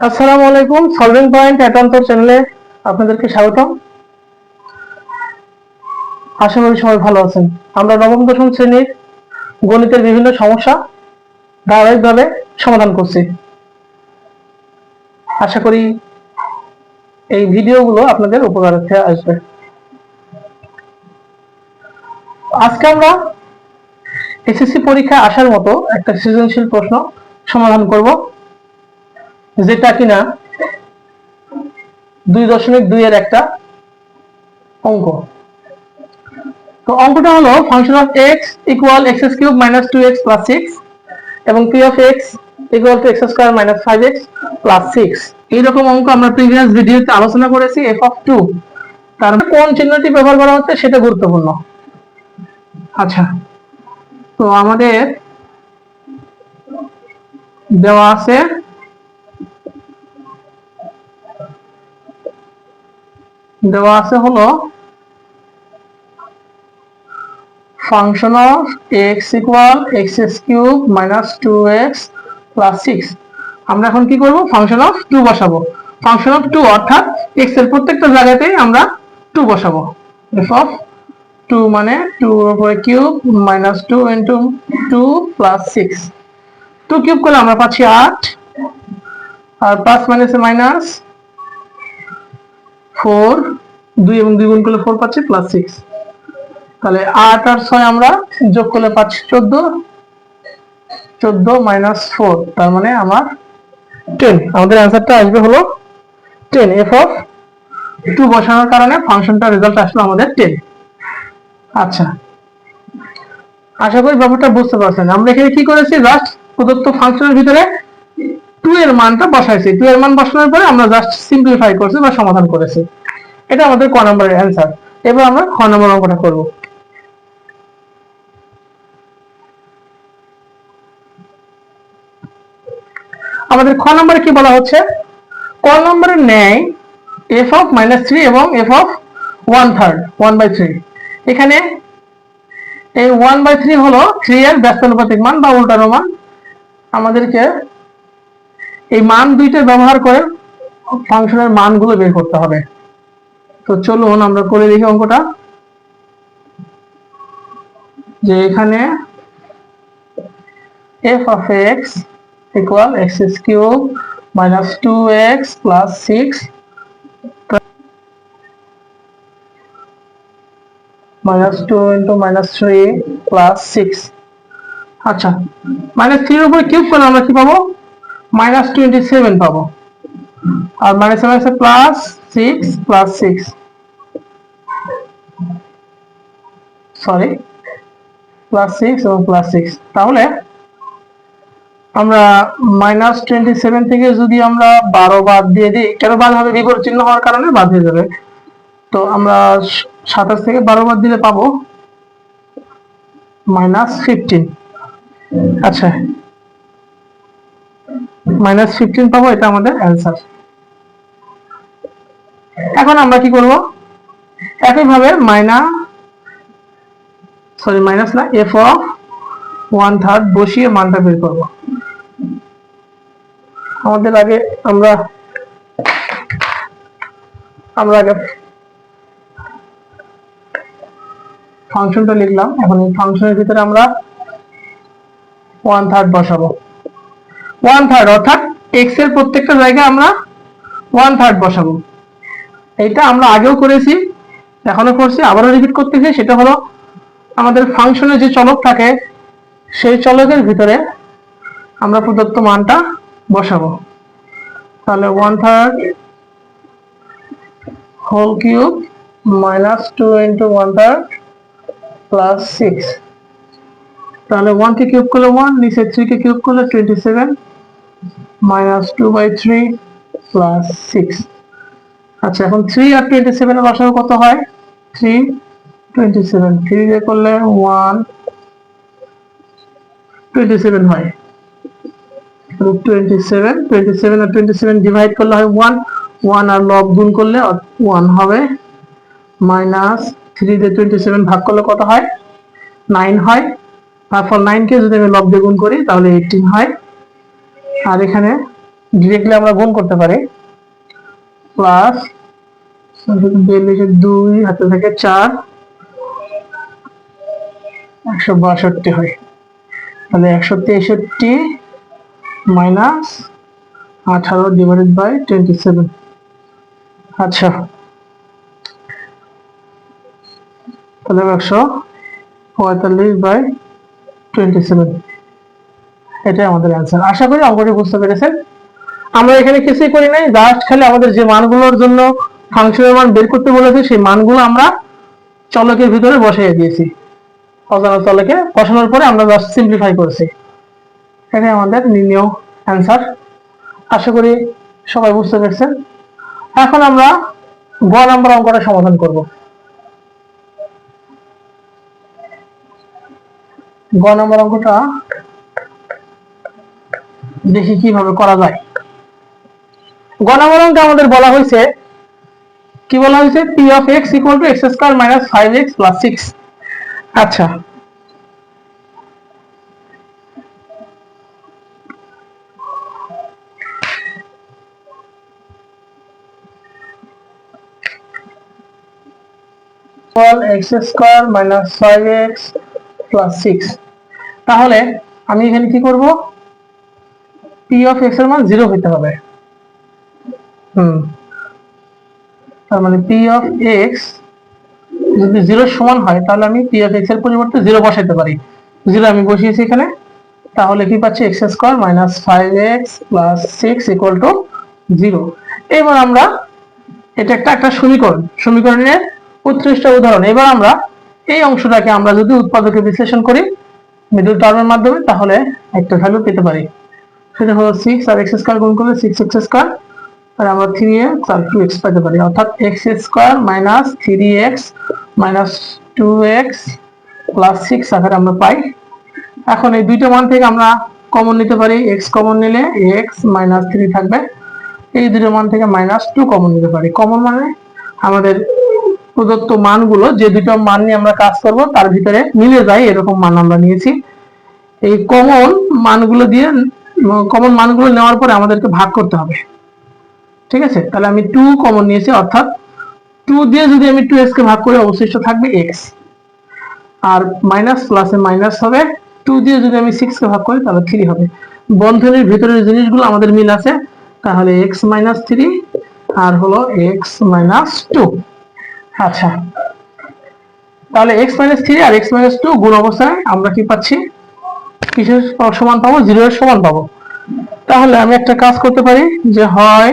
আসসালামু আলাইকুম solving point একান্তর চ্যানেলে আপনাদেরকে স্বাগতম। আশা করি সবাই ভালো আছেন। আমরা নবম, দশম শ্রেণির গণিতের বিভিন্ন সমস্যা ধারাবাহিকভাবে সমাধান করছি। আশা করি এই ভিডিওগুলো আপনাদের উপকারার্থে আসবে। আজকে আমরা এসএসসি পরীক্ষা আসার মতো একটা সৃজনশীল প্রশ্ন সমাধান করব। যেটা কিনা দুই দশমিক দুই এর একটা অঙ্ক। তো অঙ্কটা হলো function of x equal x cube minus two x plus six এবং P of x equal to x square minus five x plus six এইরকম অঙ্ক আমরা প্রিভিয়াস ভিডিওতে আলোচনা করেছি এফ অফ টু তার মানে কোন চিহ্নটি ব্যবহার করা হচ্ছে সেটা গুরুত্বপূর্ণ। আচ্ছা তো আমাদের দেওয়া আছে দেওয়া আছে হলো function of x equal x x cube minus two x plus six আমরা এখন কি করব? ফাংশন অফ টু বসাবো। ফাংশন অফ টু অর্থাৎ এক্সের প্রত্যেকটা জায়গাতেই আমরা টু বসাবো। এফ অফ টু মানে টু উপরে cube minus two into two plus six two cube করলে আমরা পাচ্ছি আট। আর প্লাস মাইনাসে মাইনাস ফোর, দুই এবং দুই গুণ করলে ফোর পাচ্ছি প্লাস সিক্স তাহলে আট আর ছয় আমরা যোগ করলে পাচ্ছি চোদ্দ। চোদ্দ মাইনাস ফোর তার মানে আমার টেন আমাদের অ্যান্সারটা আসবে হলো টেন এফ অফ টু বসানোর কারণে ফাংশনটা রেজাল্ট আসলো আমাদের টেন আচ্ছা। আশা করি ব্যাপারটা বুঝতে পারছেন। আমরা এখানে কি করেছি? জাস্ট প্রদত্ত ফাংশনের ভিতরে টু এর মানটা বসাইছি। টু এর মান বসানোর পরে আমরা জাস্ট সিম্পলিফাই করছি বা সমাধান করেছি। এটা আমাদের ক নম্বরের অ্যান্সার এবার আমরা খ নম্বর অঙ্কটা করব। আমাদের খ নম্বরে কি বলা হচ্ছে? ক নম্বরের ন্যায় এফ অফ মাইনাস থ্রি এবং F of one third one by three এখানে এই ওয়ান বাই থ্রি হলো থ্রি এর ব্যস্তানুপাতিক মান বা উল্টানো মান আমাদেরকে এই মান দুইটা ব্যবহার করে ফাংশনের মানগুলো বের করতে হবে। তো চলুন আমরা করে দেখি অঙ্কটা। যে এখানে F x equal x cube minus two x plus six minus two into minus three plus six আচ্ছা মাইনাস থ্রির উপরে কিউব করলে আমরা কি পাবো? মাইনাস টোয়েন্টি সেভেন পাবো। আর minus minus plus six plus six sorry plus six এবং plus six তাহলে আমরা মাইনাস টোয়েন্টি সেভেন থেকে যদি আমরা বারো বাদ দিয়ে দিই, কেন বাদ হবে? বিপরীত চিহ্ন হওয়ার কারণে বাদ হয়ে যাবে তো আমরা সাতাশ থেকে বারো বাদ দিলে পাবো মাইনাস ফিফটিন আচ্ছা মাইনাস ফিফটিন পাবো, এটা আমাদের অ্যান্সার এখন আমরা কি করব? একইভাবে মাইনা সরি মাইনাস না এফ অফ ওয়ান থার্ড বসিয়ে মানটা বের করব। আমাদের আগে আমরা আমরা আগে ফাংশনটা লিখলাম, এখন এই ফাংশনের ভিতরে আমরা ওয়ান থার্ড বসাবো। ওয়ান থার্ড অর্থাৎ এক্সের প্রত্যেকটা জায়গায় আমরা ওয়ান থার্ড বসাবো। এইটা আমরা আগেও করেছি এখনও করছি, আবারও রিপিট করতেছি। সেটা হলো আমাদের ফাংশনে যে চলক থাকে, সেই চলকের ভিতরে আমরা প্রদত্ত মানটা বসাবো। তাহলে one third whole cube minus two into one third plus six তাহলে ওয়ান কে কিউব করলে ওয়ান নিচে থ্রি কে কিউব করলে twenty seven minus two by three plus six আচ্ছা এখন থ্রি আর টোয়েন্টি সেভেনের বসানো কত হয়? থ্রি টোয়েন্টি সেভেন থ্রি দিয়ে করলে ওয়ান টোয়েন্টি সেভেন হয়। টোয়েন্টি সেভেন টোয়েন্টি সেভেন আর টোয়েন্টি সেভেন ডিভাইড করলে হয় ওয়ান ওয়ান আর লব গুণ করলে ওয়ান হবে। মাইনাস থ্রি দিয়ে টোয়েন্টি সেভেন ভাগ করলে কত হয়? নাইন হয়। তারপর নাইনকে যদি আমি লব দিয়ে গুণ করি, তাহলে এইটিন হয়। আর এখানে ডিরেক্টলি আমরা গুণ করতে পারি। প্লাস বিয়াল্লিশে দুই, হাতে থেকে চার, একশো বাষট্টি হয়। তাহলে একশো তেষট্টি মাইনাস আঠারো ডিভাইডেড বাই টোয়েন্টি সেভেন আচ্ছা। তাহলে একশো পঁয়তাল্লিশ বাই টোয়েন্টি সেভেন এটাই আমাদের অ্যান্সার আশা করি অঙ্কটি বুঝতে পেরেছেন। আমরা এখানে কিছুই করি নাই জাস্ট খালি আমাদের যে মানগুলোর জন্য ফাংশনের মান বের করতে বলেছে, সেই মানগুলো আমরা চলকের ভিতরে বসিয়ে দিয়েছি। অজানা চলকে বসানোর পরে আমরা জাস্ট সিম্পলিফাই করেছি। এটাই আমাদের নির্ণয় অ্যান্সার আশা করি সবাই বুঝতে পেরেছেন। এখন আমরা গ নাম্বার অঙ্কটা সমাধান করব। গ নাম্বার অঙ্কটা দেখি কীভাবে করা যায়। গ নাম্বার অঙ্কে আমাদের বলা হয়েছে, কি বলা হয়েছে? P of x equal to x square minus five x plus six আচ্ছা। Square minus five x plus six তাহলে আমি এখানে কি করব? পি অফ এক্সের মান জিরো হইতে হবে। হুম। তার মানে পি অফ এক্স যদি জিরো সমান হয়, তাহলে আমি পি অফ এক্সের পরিবর্তে জিরো বসাইতে পারি। জিরো আমি বসিয়েছি এখানে। তাহলে কি পাচ্ছি? X square minus five x plus six equal to zero এবার আমরা, এটা একটা একটা সমীকরণ। সমীকরণের উৎকৃষ্ট উদাহরণ। এবার আমরা এই অংশটাকে আমরা যদি উৎপাদকে বিশ্লেষণ করি মিডল টার্মের মাধ্যমে তাহলে একটা ভ্যালু পেতে পারি। সেটা হলো সিক্স আর এক্স স্কোয়ার গুণ করলে সিক্স এক্স স্কোয়ার আর আমরা থ্রি এক্স আর টু এক্স পেতে পারি। অর্থাৎ x square minus three x minus two x plus six আকারে আমরা পাই। এখন এই দুইটা মান থেকে আমরা কমন নিতে পারি। এক্স কমন নিলে এক্স মাইনাস থ্রি থাকবে। এই দুটো মান থেকে মাইনাস টু কমন নিতে পারি। কমন মানে আমাদের প্রদত্ত মানগুলো যে দুটো মান নিয়ে আমরা কাজ করব, তার ভিতরে মিলে যায়, এরকম মান আমরা নিয়েছি। এই কমন মানগুলো দিয়ে কমন মানগুলো নেওয়ার পরে আমাদেরকে ভাগ করতে হবে। ঠিক আছে? তাহলে আমি টু কমন নিয়েছি, অর্থাৎ টু দিয়ে যদি আমি টু এক্স কে ভাগ করি, অবশিষ্ট থাকবে এক্স আর মাইনাস প্লাসে মাইনাস হবে। টু দিয়ে যদি আমি সিক্স কে ভাগ করি, তাহলে থ্রি হবে। বন্ধনীর ভিতরের জিনিসগুলো আমাদের মিল আছে। তাহলে এক্স মাইনাস থ্রি আর হলো এক্স মাইনাস টু আচ্ছা। তাহলে এক্স মাইনাস থ্রি আর এক্স মাইনাস টু গুণ অবস্থায় আমরা কি পাচ্ছি? কিসের সমান পাবো? জিরো এর সমান পাবো। তাহলে আমি একটা কাজ করতে পারি যে হয়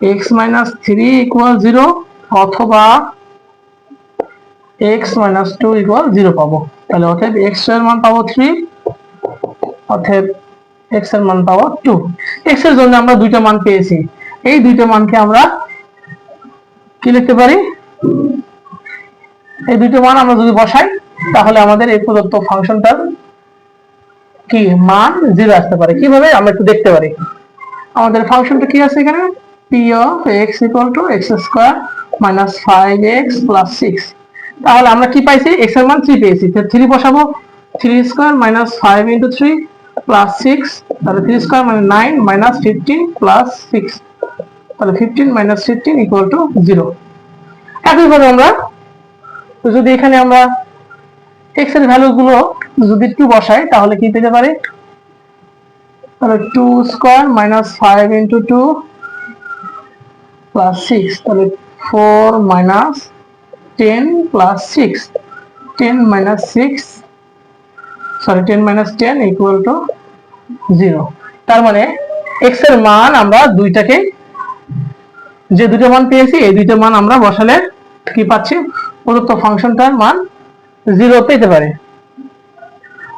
X minus three equal zero অথবা X minus two equal zero পাবো। তাহলে অতএব এক্সের মান পাবো থ্রি অতএব এক্সের মান পাবো টু এক্সের জন্য আমরা দুইটা মান পেয়েছি। এই দুইটা মানকে আমরা কি লিখতে পারি? এই দুইটা মান আমরা যদি বসাই, তাহলে আমাদের এই প্রদত্ত ফাংশনটার কি মান জিরো আসতে পারে। কীভাবে? আমরা একটু দেখতে পারি। আমাদের ফাংশনটা কি আছে এখানে? P of x equal to x square minus five x plus six তাহলে আমরা কি পাইছি? এক্সের মান থ্রি পেয়েছি। থ্রি বসাবো। Three square minus five into three plus six তাহলে থ্রি স্কোয়ার মানে nine minus fifteen plus six তাহলে fifteen minus fifteen equal to zero একইভাবে আমরা যদি এখানে আমরা এক্সের ভ্যালু গুলো যদি টু বসাই, তাহলে কি পেতে পারি? তাহলে two square minus five into two plus six তাহলে four minus ten plus six ten minus six sorry ten minus ten equal to zero তার মানে এক্সের মান আমরা দুইটাকে যে দুটো মান পেয়েছি, এই দুইটা মান আমরা বসালে কি পাচ্ছি? প্রদত্ত ফাংশনটার মান জিরো পেতে পারে।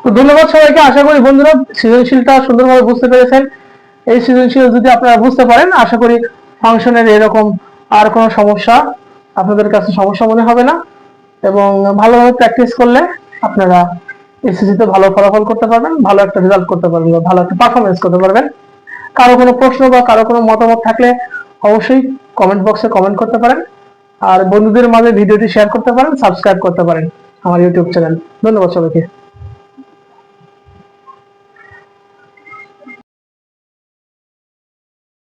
তো ধন্যবাদ সবাইকে, আশা করি বন্ধুরা সৃজনশীলটা সুন্দরভাবে বুঝতে পেরেছেন। এই সৃজনশীল যদি আপনারা বুঝতে পারেন, আশা করি ফাংশনের এরকম আর কোনো সমস্যা আপনাদের কাছে সমস্যা মনে হবে না। এবং ভালোভাবে প্র্যাকটিস করলে আপনারা এসএসসিতে ভালো ফলাফল করতে পারবেন, ভালো একটা রেজাল্ট করতে পারবেন ভালো একটা পারফরমেন্স করতে পারবেন। কারও কোনো প্রশ্ন বা কারও কোনো মতামত থাকলে অবশ্যই কমেন্ট বক্সে কমেন্ট করতে পারেন। আর বন্ধুদের মাঝে ভিডিওটি শেয়ার করতে পারেন সাবস্ক্রাইব করতে পারেন আমার ইউটিউব চ্যানেল ধন্যবাদ সবাইকে।